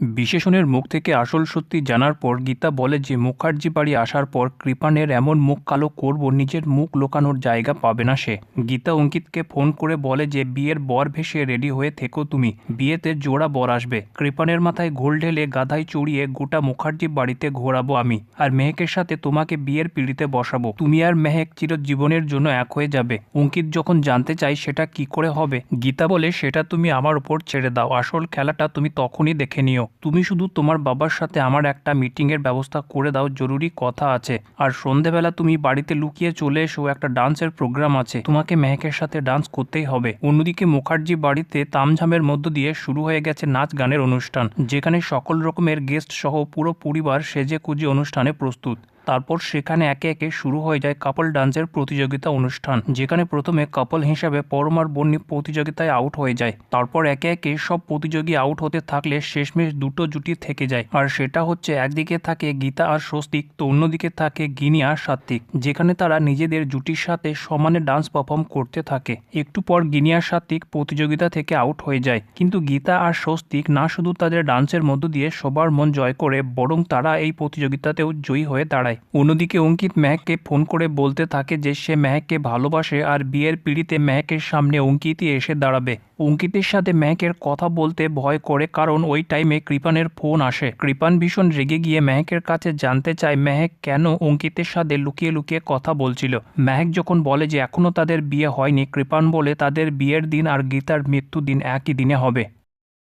বিশেষণের মুখ থেকে আসল সত্যি জানার পর গীতা বলে যে মুখার্জি বাড়ি আসার পর কৃপানের এমন মুখ কালো করব, নিজের মুখ লোকানোর জায়গা পাবে না সে। গীতা অঙ্কিতকে ফোন করে বলে যে, বিয়ের বর ভেসে রেডি হয়ে থেকো তুমি। বিয়েতে জোড়া বর আসবে। কৃপানের মাথায় ঘোল ঢেলে গাধায় চড়িয়ে গোটা মুখার্জি বাড়িতে ঘোরাবো আমি। আর মেহেকের সাথে তোমাকে বিয়ের পিড়িতে বসাবো। তুমি আর মেহেক চিরজীবনের জন্য এক হয়ে যাবে। অঙ্কিত যখন জানতে চাই সেটা কি করে হবে, গীতা বলে, সেটা তুমি আমার উপর ছেড়ে দাও। আসল খেলাটা তুমি তখনই দেখে নিও। তুমি শুধু তোমার বাবার সাথে আমার একটা মিটিংয়ের ব্যবস্থা করে দাও, জরুরি কথা আছে। আর সন্ধেবেলা তুমি বাড়িতে লুকিয়ে চলে এসো, একটা ডান্সের প্রোগ্রাম আছে। তোমাকে মেহেকের সাথে ডান্স করতেই হবে। অন্যদিকে মুখার্জি বাড়িতে তামঝামের মধ্য দিয়ে শুরু হয়ে গেছে নাচ গানের অনুষ্ঠান, যেখানে সকল রকমের গেস্ট সহ পুরো পরিবার সেজে কুজে অনুষ্ঠানে প্রস্তুত। তারপর সেখানে একে একে শুরু হয়ে যায় কাপল ডান্সের প্রতিযোগিতা অনুষ্ঠান, যেখানে প্রথমে কাপল হিসাবে পরমার বন্যী প্রতিযোগিতায় আউট হয়ে যায়। তারপর একে একে সব প্রতিযোগী আউট হতে থাকলে শেষমেশ দুটো জুটি থেকে যায়। আর সেটা হচ্ছে একদিকে থাকে গীতা আর স্বস্তিক, তো অন্যদিকে থাকে গিনি আর সাত্বিক, যেখানে তারা নিজেদের জুটির সাথে সমানে ডান্স পারফর্ম করতে থাকে। একটু পর গিনি আর সাত্বিক প্রতিযোগিতা থেকে আউট হয়ে যায়। কিন্তু গীতা আর স্বস্তিক না শুধু তাদের ডান্সের মধ্য দিয়ে সবার মন জয় করে, বরং তারা এই প্রতিযোগিতাতেও জয়ী হয়ে দাঁড়ায়। অন্যদিকে অঙ্কিত মেহককে ফোন করে বলতে থাকে যে সে মেহককে ভালোবাসে আর বিয়ের পিড়িতে মেহকের সামনে অঙ্কিতই এসে দাঁড়াবে। অঙ্কিতের সাথে মেহকের কথা বলতে ভয় করে কারণ ওই টাইমে কৃপানের ফোন আসে। কৃপান ভীষণ রেগে গিয়ে মেহকের কাছে জানতে চায় মেহক কেন অঙ্কিতের সাথে লুকিয়ে লুকিয়ে কথা বলছিল। মেহক যখন বলে যে এখনও তাদের বিয়ে হয়নি, কৃপান বলে তাদের বিয়ের দিন আর গীতার মৃত্যু দিন একই দিনে হবে।